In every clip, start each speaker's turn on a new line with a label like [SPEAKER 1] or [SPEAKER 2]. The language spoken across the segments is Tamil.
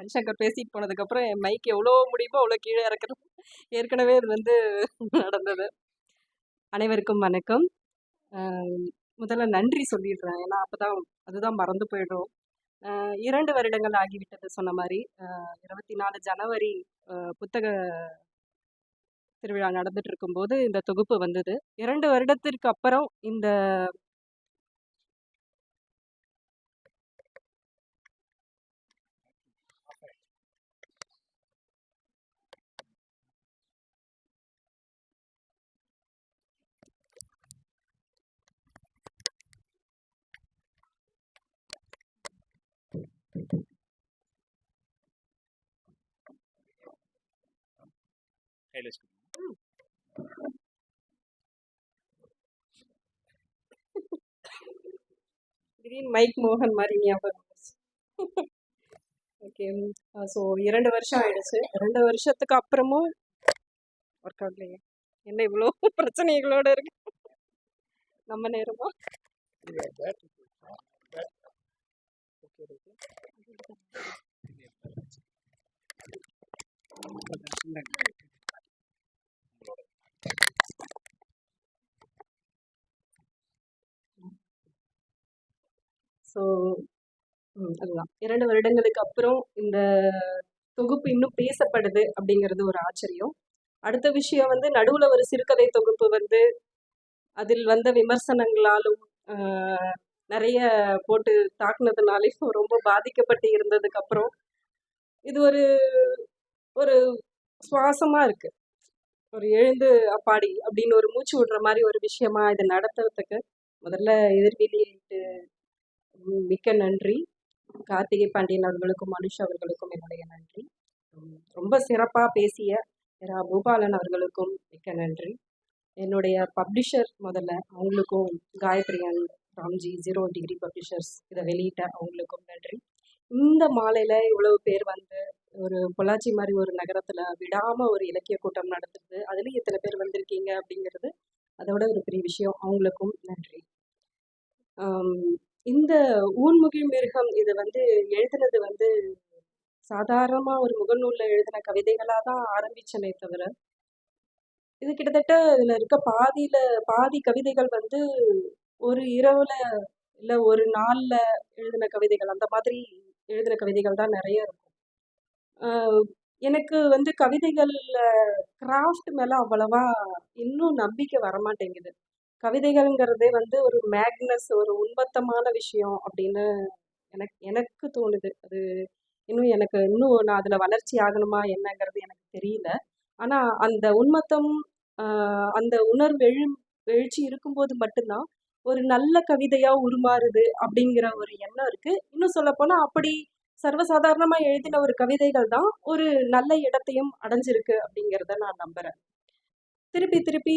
[SPEAKER 1] ஹரிசங்கர் பேசிட்டு போனதுக்கப்புறம் என் மைக் எவ்வளோ முடியுமோ அவ்வளோ கீழே இறக்குறது ஏற்கனவே இது வந்து நடந்தது. அனைவருக்கும் வணக்கம். முதல்ல நன்றி சொல்லிடுறேன். ஏன்னா அப்பதான் அதுதான் மறந்து போயிடும். இரண்டு வருடங்கள் ஆகிவிட்டது சொன்ன மாதிரி இருபத்தி நாலு ஜனவரி புத்தக திருவிழா நடந்துட்டு இருக்கும்போது இந்த தொகுப்பு வந்தது. இரண்டு வருடத்திற்கு அப்புறம் இந்த
[SPEAKER 2] கையில் வச்சுக்கோங்க
[SPEAKER 1] திடீர்னு மைக் மோகன் மாதிரி ஞாபகம் ஓகே ஸோ இரண்டு வருஷம் ஆயிடுச்சு. ரெண்டு வருஷத்துக்கு அப்புறமும் ஒர்க் ஆகலையே என்ன இவ்வளோ பிரச்சனைகளோட இருக்கு? நம்ம நேரமா? ஓகே ஓகே ஸோ அதுதான். இரண்டு வருடங்களுக்கு அப்புறம் இந்த தொகுப்பு இன்னும் பேசப்படுது அப்படிங்கிறது ஒரு ஆச்சரியம். அடுத்த விஷயம் வந்து நடுவில் ஒரு சிறுகதை தொகுப்பு வந்து அதில் வந்த விமர்சனங்களாலும் நிறைய போட்டு தாக்குனதுனாலையும் ரொம்ப பாதிக்கப்பட்டு இருந்ததுக்கு அப்புறம் இது ஒரு ஒரு சுவாசமா இருக்கு. ஒரு எழுந்து அப்பாடி அப்படின்னு ஒரு மூச்சு விடுற மாதிரி ஒரு விஷயமா இதை நடத்துறதுக்கு முதல்ல எதிர்வெளியிட்டு மிக்க நன்றி. கார்த்திகை பாண்டியன் அவர்களுக்கும் மனுஷ் அவர்களுக்கும் என்னுடைய நன்றி. ரொம்ப சிறப்பாக பேசிய ரா பூபாலன் அவர்களுக்கும் மிக்க நன்றி. என்னுடைய பப்ளிஷர் முதல்ல அவங்களுக்கும் காயத்ரியன் ராம்ஜி ஜீரோ டிகிரி பப்ளிஷர்ஸ் இதை வெளியிட்ட அவங்களுக்கும் நன்றி. இந்த மாலையில் இவ்வளவு பேர் வந்து ஒரு பொள்ளாச்சி மாதிரி ஒரு நகரத்தில் விடாமல் ஒரு இலக்கிய கூட்டம் நடந்திருக்கு அதுலேயும் இத்தனை பேர் வந்திருக்கீங்க அப்படிங்கிறது அதோட ஒரு பெரிய விஷயம். அவங்களுக்கும் நன்றி. இந்த ஊன்முகில் மிருகம் இது வந்து எழுதுனது வந்து சாதாரணமாக ஒரு முகநூலில் எழுதின கவிதைகளாக தான் ஆரம்பிச்சனே தவிர இது கிட்டத்தட்ட இதில் இருக்க பாதியில பாதி கவிதைகள் வந்து ஒரு இரவுல இல்லை ஒரு நாளில் எழுதின கவிதைகள். அந்த மாதிரி எழுதின கவிதைகள் தான் நிறைய இருக்கும். எனக்கு வந்து கவிதைகள்ல கிராஃப்ட் மேலே அவ்வளவா இன்னும் நம்பிக்கை வரமாட்டேங்குது. கவிதைகள்ங்கிறதே வந்து ஒரு மேக்னஸ் ஒரு உண்மத்தமான விஷயம் அப்படின்னு எனக்கு எனக்கு தோணுது. அது இன்னும் எனக்கு இன்னும் நான் அதில் வளர்ச்சி ஆகணுமா என்னங்கிறது எனக்கு தெரியல. ஆனால் அந்த உண்மத்தம் அந்த உணர்வு எழு எழுச்சி இருக்கும்போது மட்டும்தான் ஒரு நல்ல கவிதையாக உருமாறுது அப்படிங்கிற ஒரு எண்ணம் இருக்குது இன்னும் சொல்லப்போனால் அப்படி சர்வசாதாரணமாக எழுதின ஒரு கவிதைகள் தான் ஒரு நல்ல இடத்தையும் அடைஞ்சிருக்கு அப்படிங்கிறத நான் நம்புகிறேன் திருப்பி திருப்பி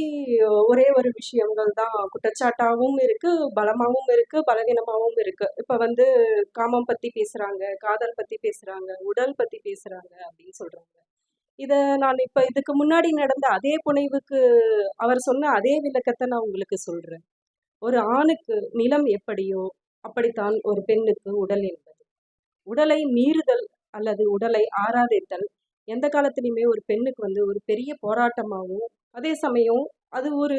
[SPEAKER 1] ஒரே ஒரு விஷயங்கள் தான். குற்றச்சாட்டாகவும் இருக்குது பலமாகவும் இருக்குது பலவீனமாகவும் இருக்குது இப்போ வந்து காமம் பற்றி பேசுகிறாங்க காதல் பற்றி பேசுகிறாங்க உடல் பற்றி பேசுகிறாங்க அப்படின்னு சொல்கிறாங்க இதை நான் இப்போ இதுக்கு முன்னாடி நடந்த அதே புனைவுக்கு அவர் சொன்ன அதே விளக்கத்தை நான் உங்களுக்கு சொல்கிறேன் ஒரு ஆணுக்கு நிலம் எப்படியோ அப்படித்தான் ஒரு பெண்ணுக்கு உடல் என்பது. உடலை மீறுதல் அல்லது உடலை ஆராதித்தல் எந்த காலத்துலையுமே ஒரு பெண்ணுக்கு வந்து ஒரு பெரிய போராட்டமாகவும் அதே சமயம் அது ஒரு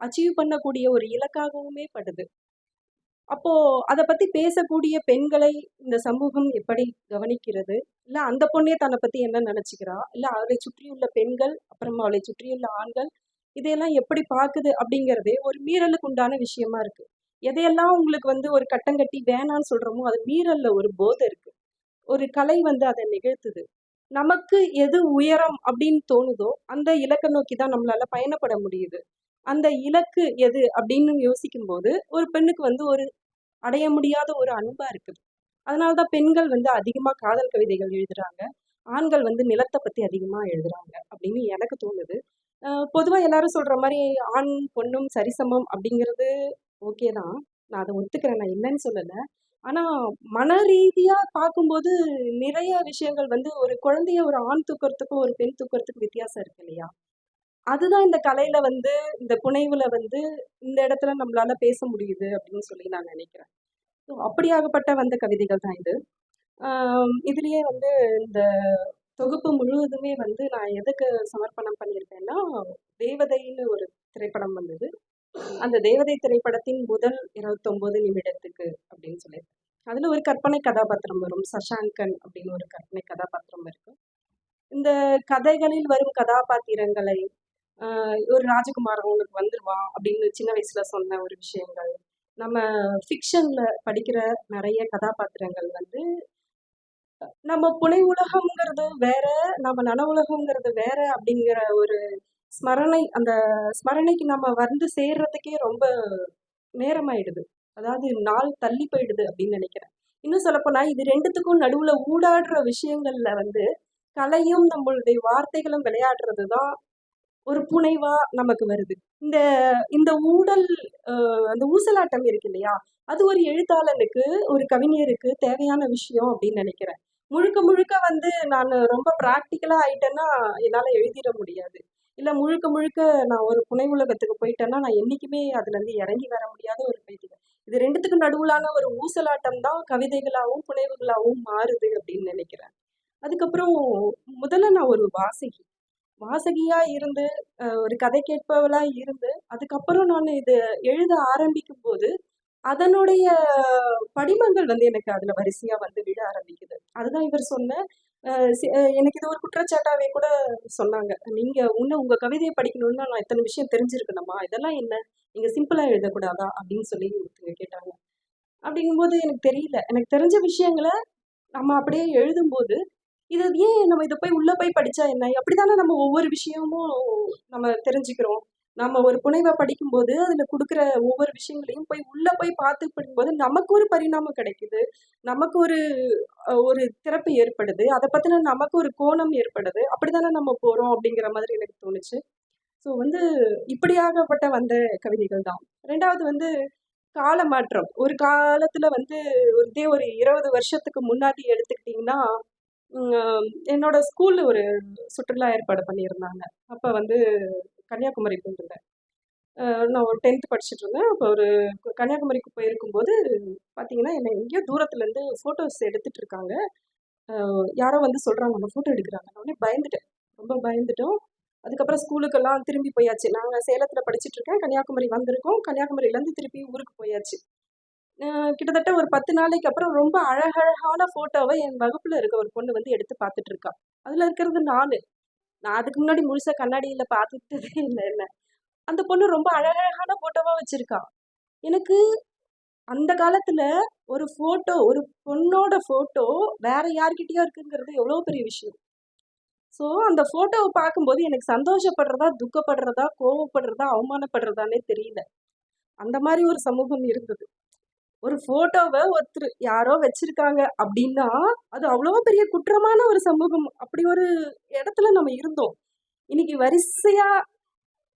[SPEAKER 1] அச்சீவ் பண்ணக்கூடிய ஒரு இலக்காகவுமே படுது. அப்போ அதை பத்தி பேசக்கூடிய பெண்களை இந்த சமூகம் எப்படி கவனிக்கிறது? இல்ல அந்த பொண்ணே தன்னை பத்தி என்ன நினைச்சுக்கிறா? இல்ல அவளை சுற்றியுள்ள பெண்கள் அப்புறமா அவளை சுற்றியுள்ள ஆண்கள் இதையெல்லாம் எப்படி பார்க்குது அப்படிங்கிறதே ஒரு மீறலுக்கு உண்டான விஷயமா இருக்கு. எதையெல்லாம் உங்களுக்கு வந்து ஒரு கட்டங்கட்டி வேணான்னு சொல்றோமோ அது மீறல்ல ஒரு போதை இருக்கு. ஒரு கலை வந்து அதை நிகழ்த்துது. நமக்கு எது உயரம் அப்படின்னு தோணுதோ அந்த இலக்கை நோக்கி தான் நம்மளால பயணப்பட முடியுது. அந்த இலக்கு எது அப்படின்னு யோசிக்கும் போது ஒரு பெண்ணுக்கு வந்து ஒரு அடைய முடியாத ஒரு அன்பா இருக்குது. அதனால தான் பெண்கள் வந்து அதிகமா காதல் கவிதைகள் எழுதுறாங்க. ஆண்கள் வந்து நிலத்தை பத்தி அதிகமா எழுதுறாங்க அப்படின்னு எனக்கு தோணுது. பொதுவாக பொதுவா எல்லாரும் சொல்ற மாதிரி ஆண் பொண்ணும் சரிசமம் அப்படிங்கிறது ஓகே தான். நான் அதை ஒத்துக்கிறேன். நான் இல்லைன்னு சொல்லலை. ஆனா மன ரீதியா பார்க்கும்போது நிறைய விஷயங்கள் வந்து ஒரு குழந்தைய ஒரு ஆண் தூக்கறதுக்கும் ஒரு பெண் தூக்கறதுக்கும் வித்தியாசம் இருக்கு இல்லையா? அதுதான் இந்த கலையில வந்து இந்த புனைவுல வந்து இந்த இடத்துல நம்மளால பேச முடியுது அப்படின்னு சொல்லி நான் நினைக்கிறேன். ஸோ அப்படியாகப்பட்ட வந்த கவிதைகள் தான் இது. இதுலேயே இதுலயே வந்து இந்த தொகுப்பு முழுவதுமே வந்து நான் எதுக்கு சமர்ப்பணம் பண்ணியிருக்கேன்னா தேவதைன்னு ஒரு திரைப்படம் வந்தது. அந்த தேவதை திரைப்படத்தின் முதல் இருபத்தொன்பது நிமிடத்துக்கு அப்படின்னு சொல்லி அதில் ஒரு கற்பனை கதாபாத்திரம் வரும். சஷாங்கன் அப்படின்னு ஒரு கற்பனை கதாபாத்திரம் இருக்கு. இந்த கதைகளில் வரும் கதாபாத்திரங்களை ஒரு ராஜகுமாரன் உனக்கு வந்துருவான் அப்படின்னு சின்ன வயசுல சொன்ன ஒரு விஷயங்கள். நம்ம ஃபிக்ஷன்ல படிக்கிற நிறைய கதாபாத்திரங்கள் வந்து நம்ம புனை உலகம்ங்கிறது வேற நம்ம நன உலகம்ங்கிறது வேற அப்படிங்கிற ஒரு ஸ்மரணை அந்த ஸ்மரணைக்கு நம்ம வந்து சேர்றதுக்கே ரொம்ப நேரமாயிடுது. அதாவது நாள் தள்ளி போயிடுது அப்படின்னு நினைக்கிறேன். இன்னும் சொல்லப்போனா இது ரெண்டுத்துக்கும் நடுவுல ஊடாடுற விஷயங்கள்ல வந்து கலையும் நம்மளுடைய வார்த்தைகளும் விளையாடுறது தான் ஒரு புனைவா நமக்கு வருது. இந்த இந்த ஊடல் அந்த ஊசலாட்டம் இருக்கு இல்லையா? அது ஒரு எழுத்தாளனுக்கு ஒரு கவிஞருக்கு தேவையான விஷயம் அப்படின்னு நினைக்கிறேன். முழுக்க முழுக்க வந்து நான் ரொம்ப ப்ராக்டிக்கலா ஆயிட்டேன்னா என்னால எழுதிட முடியாது. இல்ல முழுக்க முழுக்க நான் ஒரு புனை உலகத்துக்கு போயிட்டேன்னா நான் என்னைக்குமே அதுல இருந்து இறங்கி வர முடியாத ஒரு பைத்தியம். இது ரெண்டுத்துக்கும் நடுவுலான ஒரு ஊசலாட்டம் தான் கவிதைகளாகவும் புனைவுகளாகவும் மாறுது அப்படின்னு நினைக்கிறேன். அதுக்கப்புறம் முதல்ல நான் ஒரு வாசகி. வாசகியா இருந்து ஒரு கதை கேட்பவளா இருந்து அதுக்கப்புறம் நான் இது எழுத ஆரம்பிக்கும் போது அதனுடைய படிமங்கள் வந்து எனக்கு அதுல வரிசையா வந்து விட ஆரம்பிக்குது. அதுதான் இவர் சொன்ன எனக்கு இது ஒரு குற்றச்சாட்டாவே கூட சொன்னாங்க. நீங்க இன்னும் உங்க கவிதையை படிக்கணும்னா நான் இத்தனை விஷயம் தெரிஞ்சிருக்கணுமா? இதெல்லாம் என்ன? நீங்க சிம்பிளா எழுதக்கூடாதா? அப்படின்னு சொல்லி ஒருத்தங்க கேட்டாங்க. அப்படிங்கும்போது எனக்கு தெரியல. எனக்கு தெரிஞ்ச விஷயங்களை நம்ம அப்படியே எழுதும்போது இது ஏன் நம்ம இதை போய் உள்ள போய் படிச்சா என்ன? அப்படித்தானே நம்ம ஒவ்வொரு விஷயமும் நம்ம தெரிஞ்சுக்கிறோம். நம்ம ஒரு புனைவை படிக்கும்போது அதில் கொடுக்குற ஒவ்வொரு விஷயங்களையும் போய் உள்ளே போய் பார்த்து படிக்கும்போது நமக்கு ஒரு பரிணாமம் கிடைக்குது. நமக்கு ஒரு ஒரு திறப்பு ஏற்படுது. அதை பற்றின நமக்கு ஒரு கோணம் ஏற்படுது. அப்படி தானே நம்ம போகிறோம் அப்படிங்கிற மாதிரி எனக்கு தோணுச்சு. ஸோ வந்து இப்படியாகப்பட்ட வந்த கவிதைகள் தான். ரெண்டாவது வந்து கால மாற்றம் ஒரு காலத்தில் வந்து ஒரு இதே ஒரு இருபது வருஷத்துக்கு முன்னாடி எடுத்துக்கிட்டிங்கன்னா என்னோட ஸ்கூலில் ஒரு சுற்றுலா ஏற்பாடு பண்ணியிருந்தாங்க. அப்போ வந்து கன்னியாகுமரி போயிருந்தேன். நான் ஒரு டென்த் படிச்சுட்டு இருந்தேன். அப்போ ஒரு கன்னியாகுமரிக்கு போயிருக்கும்போது பார்த்தீங்கன்னா என்னை எங்கேயோ தூரத்துலேருந்து ஃபோட்டோஸ் எடுத்துகிட்டு இருக்காங்க. யாரோ வந்து சொல்கிறாங்க நம்ம ஃபோட்டோ எடுக்கிறாங்க. நான் உடனே பயந்துட்டேன். ரொம்ப பயந்துட்டோம். அதுக்கப்புறம் ஸ்கூலுக்கெல்லாம் திரும்பி போயாச்சு. நாங்கள் சேலத்தில் படிச்சுட்டு இருக்கேன். கன்னியாகுமரி வந்திருக்கோம். கன்னியாகுமரியிலேருந்து திருப்பி ஊருக்கு போயாச்சு. கிட்டத்தட்ட ஒரு பத்து நாளைக்கு அப்புறம் ரொம்ப அழகழகான ஃபோட்டோவை என் வகுப்பில் இருக்க ஒரு பொண்ணு வந்து எடுத்து பார்த்துட்டு இருக்கா. அதில் இருக்கிறது நான். நான் அதுக்கு முன்னாடி முழுசா கண்ணாடியில் பார்த்துட்டதே இல்லை என்ன அந்த பொண்ணு ரொம்ப அழகழகான ஃபோட்டோவாக வச்சுருக்கான் எனக்கு அந்த காலத்தில் ஒரு ஃபோட்டோ ஒரு பொண்ணோட ஃபோட்டோ வேற யார்கிட்டயோ இருக்குங்கிறது எவ்வளோ பெரிய விஷயம். ஸோ அந்த ஃபோட்டோவை பார்க்கும்போது எனக்கு சந்தோஷப்படுறதா துக்கப்படுறதா கோவப்படுறதா அவமானப்படுறதானே தெரியல. அந்த மாதிரி ஒரு சமூகம் இருந்தது. ஒரு போட்டோவை ஒருத்தர் யாரோ வச்சிருக்காங்க அப்படின்னா அது அவ்வளோ பெரிய குற்றமான ஒரு சமூகம். அப்படி ஒரு இடத்துல நம்ம இருந்தோம். இன்னைக்கு வரிசையா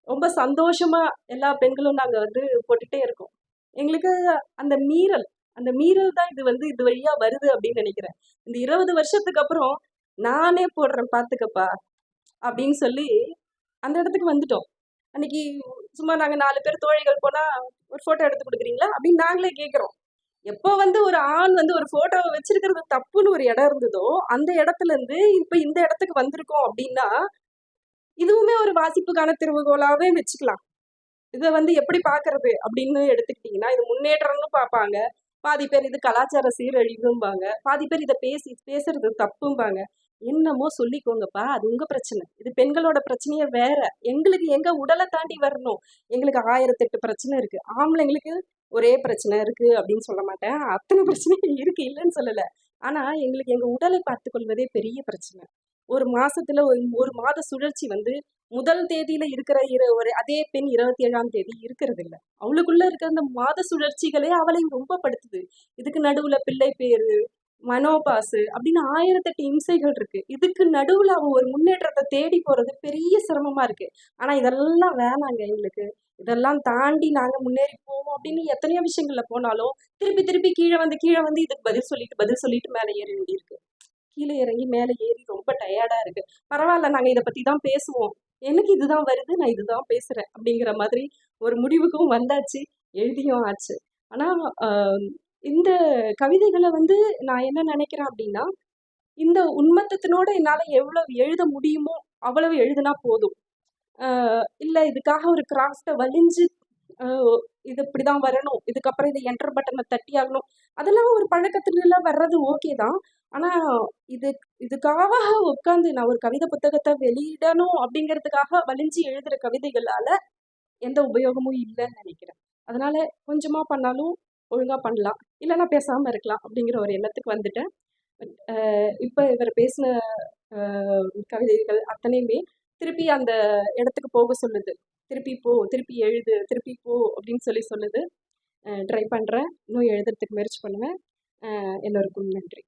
[SPEAKER 1] ரொம்ப சந்தோஷமா எல்லா பெண்களும் நாங்கள் வந்து போட்டுட்டே இருக்கோம். எங்களுக்கு அந்த மீறல் அந்த மீறல் தான் இது வந்து இது வழியா வருது அப்படின்னு நினைக்கிறேன். இந்த இருபது வருஷத்துக்கு அப்புறம் நானே போடுறேன் பார்த்துக்கப்பா அப்படின்னு சொல்லி அந்த இடத்துக்கு வந்துட்டோம். அன்னைக்கு சும்மா நாங்க நாலு பேர் தோழிகள் போனா ஒரு போட்டோ எடுத்து கொடுக்குறீங்களா? அப்படின்னு நாங்களே கேட்குறோம் எப்போ வந்து ஒரு ஆண் வந்து ஒரு போட்டோவை வச்சிருக்கிறது தப்புன்னு ஒரு இடம் இருந்ததோ அந்த இடத்துல இருந்து இப்ப இந்த இடத்துக்கு வந்திருக்கோம் அப்படின்னா இதுவுமே ஒரு வாசிப்புக்கான திருவுகோலாவே வச்சுக்கலாம். இதை வந்து எப்படி பார்க்கறது அப்படின்னு எடுத்துக்கிட்டிங்கன்னா இது முன்னேற்றம்னு பார்ப்பாங்க. பாதி பேர் இது கலாச்சார சீரழிவும்பாங்க. பாதி பேர் இதை பேசி பேசுறது தப்பும்பாங்க. என்னமோ சொல்லிக்கோங்கப்பா அது உங்க பிரச்சனை. இது பெண்களோட பிரச்சனையே வேற. எங்களுக்கு எங்க உடலை தாண்டி வரணும்? எங்களுக்கு ஆயிரத்தெட்டு பிரச்சனை இருக்கு. ஆம்பளைங்களுக்கு ஒரே பிரச்சனை இருக்கு அப்படின்னு சொல்ல மாட்டேன். அத்தனை பிரச்சனையும் இருக்கு இல்லைன்னு சொல்லல. ஆனா எங்களுக்கு எங்க உடலை பார்த்துக்கொள்வதே பெரிய பிரச்சனை. ஒரு மாசத்துல ஒரு ஒரு மாத சுழற்சி வந்து முதல் தேதியில இருக்கிற இரு ஒரு அதே பெண் இருபத்தி ஏழாம் தேதி இருக்கிறது இல்ல அவளுக்குள்ள இருக்கிற அந்த மாத சுழற்சிகளே அவளை ரொம்ப படுத்துது. இதுக்கு நடுவுல பிள்ளை பேரு மனோபாசு அப்படின்னு ஆயிரத்தெட்டு இம்சைகள் இருக்கு. இதுக்கு நடுவில் அவ ஒரு முன்னேற்றத்தை தேடி போறது பெரிய சிரமமா இருக்கு. ஆனா இதெல்லாம் வேணாங்க எங்களுக்கு. இதெல்லாம் தாண்டி நாங்க முன்னேறி போவோம் அப்படின்னு எத்தனையோ விஷயங்கள்ல போனாலும் திருப்பி திருப்பி கீழே வந்து கீழே வந்து இதுக்கு பதில் சொல்லிட்டு பதில் சொல்லிட்டு மேலே ஏற வேண்டியிருக்கு கீழே இறங்கி மேலே ஏறி ரொம்ப டயர்டா இருக்கு. பரவாயில்ல நாங்க இதை பத்தி தான் பேசுவோம். எனக்கு இதுதான் வருது நான் இதுதான் பேசுறேன் அப்படிங்கிற மாதிரி ஒரு முடிவுக்கும் வந்தாச்சு. எழுதியும் ஆச்சு. ஆனா இந்த கவிதைகளை வந்து நான் என்ன நினைக்கிறேன் அப்படின்னா இந்த உண்மத்தத்தினோட என்னால் எவ்வளவு எழுத முடியுமோ அவ்வளவு எழுதினா போதும். இல்லை இதுக்காக ஒரு கிராஃப்டை வலிஞ்சு இது இப்படி தான் வரணும் இதுக்கப்புறம் இது என்டர் பட்டனை தட்டி ஆகணும் அதெல்லாம் ஒரு பழக்கத்துல வர்றது ஓகே தான். ஆனால் இது இதுக்காக உட்காந்து நான் ஒரு கவிதை புத்தகத்தை வெளியிடணும் அப்படிங்கிறதுக்காக வலிஞ்சு எழுதுகிற கவிதைகளால் எந்த உபயோகமும் இல்லைன்னு நினைக்கிறேன். அதனால கொஞ்சமாக பண்ணாலும் ஒழுங்காக பண்ணலாம். இல்லைன்னா பேசாமல் இருக்கலாம் அப்படிங்கிற ஒரு எண்ணத்துக்கு வந்துட்டேன். இப்போ இவர் பேசின கவிதைகள் அத்தனையுமே திருப்பி அந்த இடத்துக்கு போக சொல்லுது. திருப்பி போ திருப்பி எழுது திருப்பி போ அப்படின்னு சொல்லி சொல்லுது. ட்ரை பண்ணுறேன் இன்னும் எழுதுறதுக்கு முயற்சி பண்ணுவேன். எல்லோருக்கும் நன்றி.